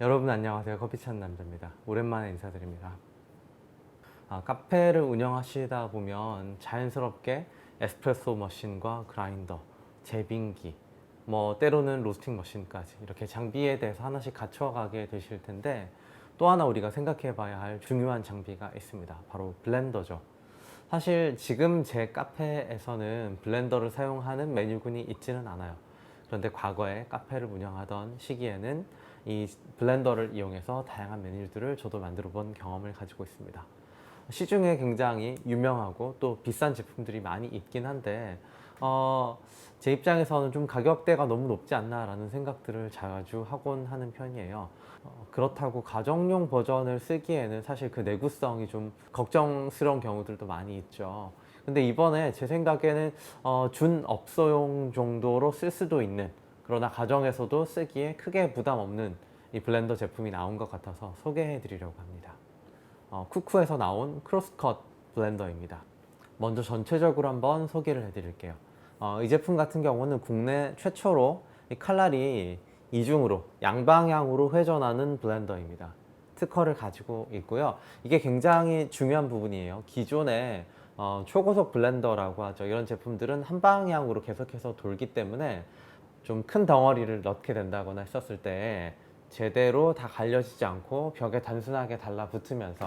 여러분 안녕하세요. 커피 찾는 남자입니다. 오랜만에 인사드립니다. 아, 카페를 운영하시다 보면 자연스럽게 에스프레소 머신과 그라인더, 제빙기, 뭐 때로는 로스팅 머신까지 이렇게 장비에 대해서 하나씩 갖춰가게 되실 텐데 또 하나 우리가 생각해 봐야 할 중요한 장비가 있습니다. 바로 블렌더죠. 사실 지금 제 카페에서는 블렌더를 사용하는 메뉴군이 있지는 않아요. 그런데 과거에 카페를 운영하던 시기에는 이 블렌더를 이용해서 다양한 메뉴들을 저도 만들어 본 경험을 가지고 있습니다. 시중에 굉장히 유명하고 또 비싼 제품들이 많이 있긴 한데 어, 제 입장에서는 좀 가격대가 너무 높지 않나라는 생각들을 자주 하곤 하는 편이에요. 어, 그렇다고 가정용 버전을 쓰기에는 사실 그 내구성이 좀 걱정스러운 경우들도 많이 있죠. 근데 이번에 제 생각에는 어, 준 업소용 정도로 쓸 수도 있는 그러나 가정에서도 쓰기에 크게 부담 없는 이 블렌더 제품이 나온 것 같아서 소개해 드리려고 합니다. 어, 쿠쿠에서 나온 크로스컷 블렌더입니다. 먼저 전체적으로 한번 소개를 해 드릴게요. 어, 이 제품 같은 경우는 국내 최초로 이 칼날이 이중으로 양방향으로 회전하는 블렌더입니다. 특허를 가지고 있고요. 이게 굉장히 중요한 부분이에요. 기존에 어, 초고속 블렌더라고 하죠. 이런 제품들은 한 방향으로 계속해서 돌기 때문에 좀 큰 덩어리를 넣게 된다거나 했었을 때 제대로 다 갈려지지 않고 벽에 단순하게 달라붙으면서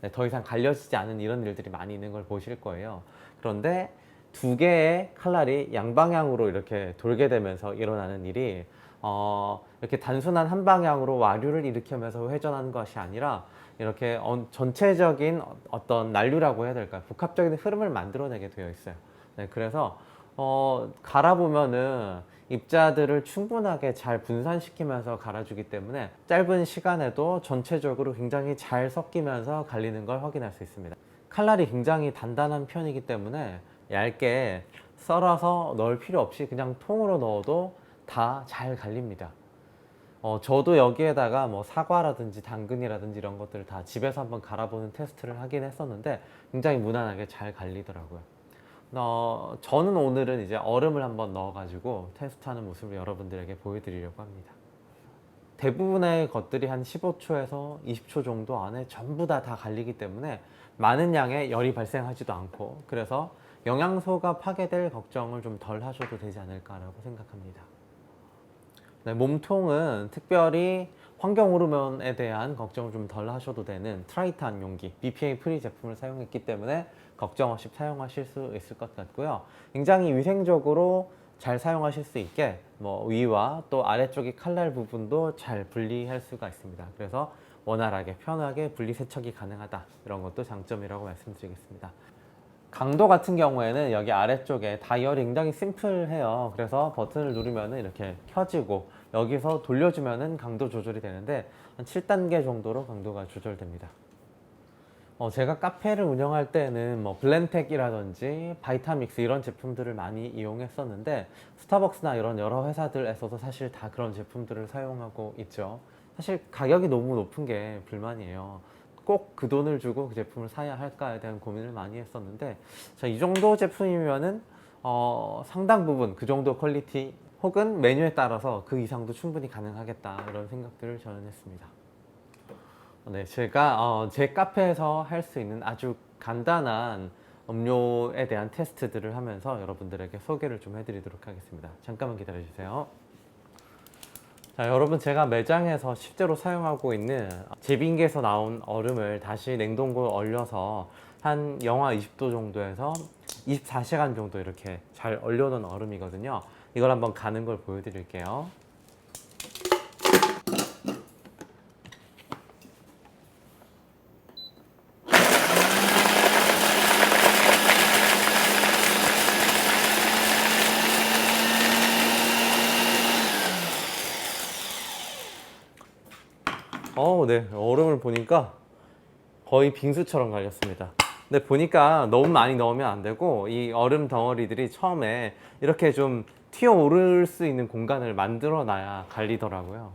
네, 더 이상 갈려지지 않은 이런 일들이 많이 있는 걸 보실 거예요. 그런데 두 개의 칼날이 양방향으로 이렇게 돌게 되면서 일어나는 일이 어, 이렇게 단순한 한 방향으로 와류를 일으키면서 회전하는 것이 아니라 이렇게 어- 전체적인 어- 어떤 난류라고 해야 될까요? 복합적인 흐름을 만들어내게 되어 있어요. 네, 그래서 어, 갈아보면은 입자들을 충분하게 잘 분산시키면서 갈아주기 때문에 짧은 시간에도 전체적으로 굉장히 잘 섞이면서 갈리는 걸 확인할 수 있습니다. 칼날이 굉장히 단단한 편이기 때문에 얇게 썰어서 넣을 필요 없이 그냥 통으로 넣어도 다 잘 갈립니다. 어, 저도 여기에다가 뭐 사과라든지 당근이라든지 이런 것들을 다 집에서 한번 갈아보는 테스트를 하긴 했었는데 굉장히 무난하게 잘 갈리더라고요. 어, 저는 오늘은 이제 얼음을 한번 넣어가지고 테스트하는 모습을 여러분들에게 보여드리려고 합니다. 대부분의 것들이 한 15초에서 20초 정도 안에 전부 다 다 갈리기 때문에 많은 양의 열이 발생하지도 않고 그래서 영양소가 파괴될 걱정을 좀 덜 하셔도 되지 않을까라고 생각합니다. 네, 몸통은 특별히 환경 호르몬에 대한 걱정을 좀 덜 하셔도 되는 트라이탄 용기 BPA 프리 제품을 사용했기 때문에 걱정 없이 사용하실 수 있을 것 같고요. 굉장히 위생적으로 잘 사용하실 수 있게 뭐 위와 또 아래쪽의 칼날 부분도 잘 분리할 수가 있습니다. 그래서 원활하게 편하게 분리 세척이 가능하다 이런 것도 장점이라고 말씀드리겠습니다. 강도 같은 경우에는 여기 아래쪽에 다이얼이 굉장히 심플해요. 그래서 버튼을 누르면 이렇게 켜지고 여기서 돌려주면 강도 조절이 되는데 한 7단계 정도로 강도가 조절됩니다. 어, 제가 카페를 운영할 때는 뭐 블렌텍이라든지 바이타믹스 이런 제품들을 많이 이용했었는데 스타벅스나 이런 여러 회사들에서도 사실 다 그런 제품들을 사용하고 있죠. 사실 가격이 너무 높은 게 불만이에요. 꼭 그 돈을 주고 그 제품을 사야 할까에 대한 고민을 많이 했었는데 자, 이 정도 제품이면은 어, 상당 부분 그 정도 퀄리티 혹은 메뉴에 따라서 그 이상도 충분히 가능하겠다 이런 생각들을 저는 했습니다. 네, 제가 어, 제 카페에서 할 수 있는 아주 간단한 음료에 대한 테스트들을 하면서 여러분들에게 소개를 좀 해드리도록 하겠습니다. 잠깐만 기다려주세요. 자, 여러분 제가 매장에서 실제로 사용하고 있는 제빙기에서 나온 얼음을 다시 냉동고에 얼려서 한 영하 20도 정도에서 24시간 정도 이렇게 잘 얼려놓은 얼음이거든요. 이걸 한번 가는 걸 보여드릴게요. 어, 네. 얼음을 보니까 거의 빙수처럼 갈렸습니다. 근데 보니까 너무 많이 넣으면 안 되고 이 얼음 덩어리들이 처음에 이렇게 좀 튀어 오를 수 있는 공간을 만들어 놔야 갈리더라고요.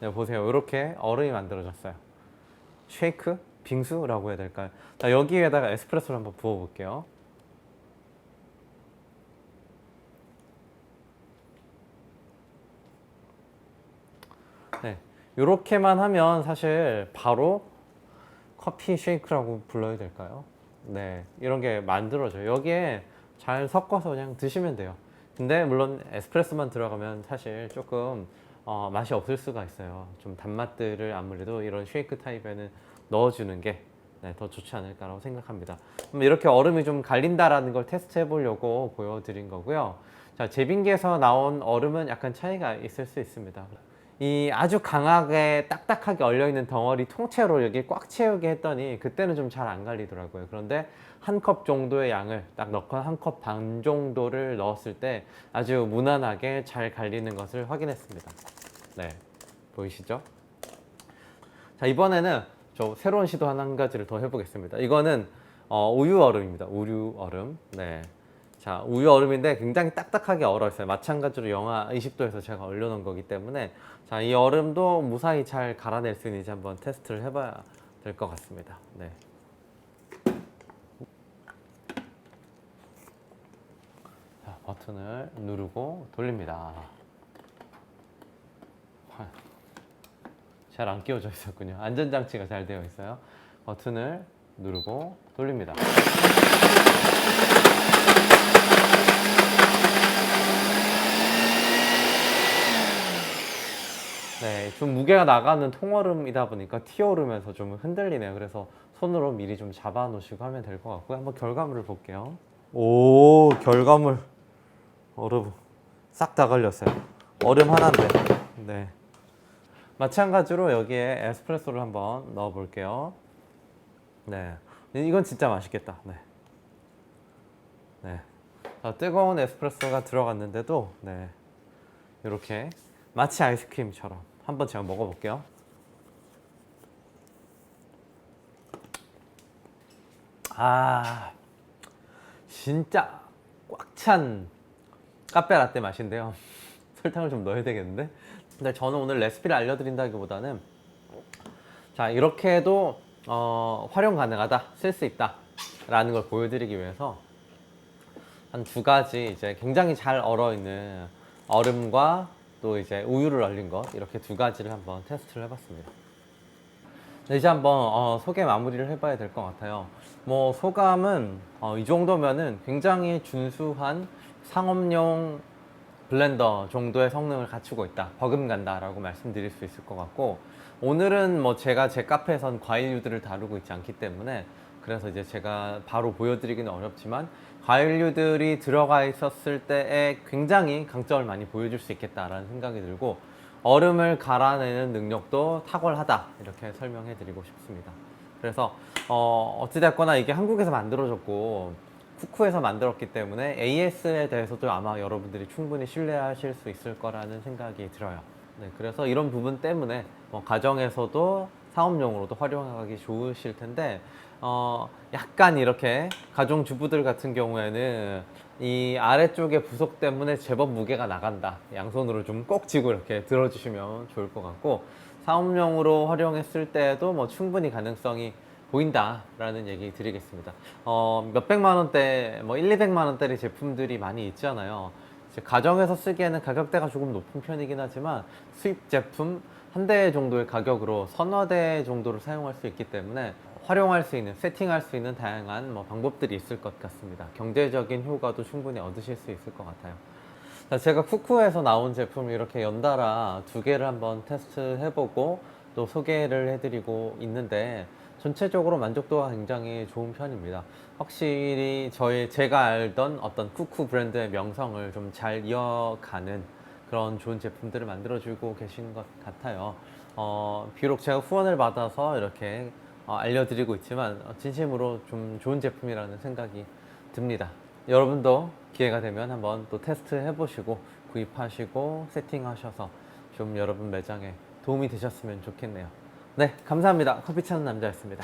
네, 보세요. 이렇게 얼음이 만들어졌어요. 쉐이크? 빙수라고 해야 될까요? 자, 여기에다가 에스프레소를 한번 부어 볼게요. 네. 이렇게만 하면 사실 바로 커피 쉐이크라고 불러야 될까요? 네, 이런 게 만들어져요. 여기에 잘 섞어서 그냥 드시면 돼요. 근데 물론 에스프레소만 들어가면 사실 조금 어, 맛이 없을 수가 있어요. 좀 단맛들을 아무래도 이런 쉐이크 타입에는 넣어주는 게 네, 더 좋지 않을까라고 생각합니다. 그럼 이렇게 얼음이 좀 갈린다라는 걸 테스트 해 보려고 보여드린 거고요. 자, 제빙기에서 나온 얼음은 약간 차이가 있을 수 있습니다. 이 아주 강하게 딱딱하게 얼려있는 덩어리 통째로 여기 꽉 채우게 했더니 그때는 좀 잘 안 갈리더라고요. 그런데 한 컵 정도의 양을 딱 넣고 한 컵 반 정도를 넣었을 때 아주 무난하게 잘 갈리는 것을 확인했습니다. 네, 보이시죠? 자 이번에는 저 새로운 시도 한, 한 가지를 더 해보겠습니다. 이거는 어, 우유 얼음입니다. 우유 얼음. 네. 자 우유 얼음인데 굉장히 딱딱하게 얼어 있어요. 마찬가지로 영하 20도에서 제가 얼려놓은 거기 때문에 자 이 얼음도 무사히 잘 갈아낼 수 있는지 한번 테스트를 해봐야 될 것 같습니다. 네. 자 버튼을 누르고 돌립니다. 잘 안 끼워져 있었군요. 안전장치가 잘 되어 있어요. 버튼을 누르고 돌립니다. 네, 좀 무게가 나가는 통얼음이다 보니까 튀어오르면서 좀 흔들리네요. 그래서 손으로 미리 좀 잡아 놓으시고 하면 될 것 같고요. 한번 결과물을 볼게요. 오, 결과물. 얼음 싹 다 걸렸어요. 얼음 하나인데. 네. 마찬가지로 여기에 에스프레소를 한번 넣어 볼게요. 네. 이건 진짜 맛있겠다. 네. 네. 자, 뜨거운 에스프레소가 들어갔는데도 네. 이렇게 마치 아이스크림처럼 한번 제가 먹어볼게요. 아, 진짜 꽉 찬 카페 라떼 맛인데요. 설탕을 좀 넣어야 되겠는데? 근데 저는 오늘 레시피를 알려드린다기보다는 자 이렇게 해도 어, 활용 가능하다, 쓸 수 있다 라는 걸 보여드리기 위해서 한 두 가지 이제 굉장히 잘 얼어 있는 얼음과 또 이제 우유를 얼린 것 이렇게 두 가지를 한번 테스트를 해봤습니다. 네, 이제 한번 어, 소개 마무리를 해봐야 될 것 같아요. 뭐 소감은 어, 이 정도면은 굉장히 준수한 상업용 블렌더 정도의 성능을 갖추고 있다. 버금간다라고 말씀드릴 수 있을 것 같고 오늘은 뭐 제가 제 카페에선 과일류들을 다루고 있지 않기 때문에 그래서 이제 제가 바로 보여드리기는 어렵지만 과일류들이 들어가 있었을 때에 굉장히 강점을 많이 보여줄 수 있겠다라는 생각이 들고 얼음을 갈아내는 능력도 탁월하다 이렇게 설명해 드리고 싶습니다. 그래서 어, 어찌됐거나 이게 한국에서 만들어졌고 쿠쿠에서 만들었기 때문에 AS에 대해서도 아마 여러분들이 충분히 신뢰하실 수 있을 거라는 생각이 들어요. 네, 그래서 이런 부분 때문에 뭐 가정에서도 사업용으로도 활용하기 좋으실 텐데 어, 약간 이렇게 가정 주부들 같은 경우에는 이 아래쪽에 부속 때문에 제법 무게가 나간다. 양손으로 좀 꼭 쥐고 이렇게 들어주시면 좋을 것 같고 사업용으로 활용했을 때도 뭐 충분히 가능성이 보인다라는 얘기 드리겠습니다. 어, 몇백만 원대, 뭐 1, 200만 원대의 제품들이 많이 있잖아요. 가정에서 쓰기에는 가격대가 조금 높은 편이긴 하지만 수입 제품 한 대 정도의 가격으로 서너 대 정도를 사용할 수 있기 때문에 활용할 수 있는, 세팅할 수 있는 다양한 뭐 방법들이 있을 것 같습니다. 경제적인 효과도 충분히 얻으실 수 있을 것 같아요. 자, 제가 쿠쿠에서 나온 제품을 이렇게 연달아 두 개를 한번 테스트 해보고 또 소개를 해드리고 있는데 전체적으로 만족도가 굉장히 좋은 편입니다. 확실히 저희 제가 알던 어떤 쿠쿠 브랜드의 명성을 좀 잘 이어가는 그런 좋은 제품들을 만들어주고 계신 것 같아요. 어, 비록 제가 후원을 받아서 이렇게 어, 알려드리고 있지만 어, 진심으로 좀 좋은 제품이라는 생각이 듭니다. 여러분도 기회가 되면 한번 또 테스트 해보시고 구입하시고 세팅하셔서 좀 여러분 매장에 도움이 되셨으면 좋겠네요. 네, 감사합니다. 커피 찾는 남자였습니다.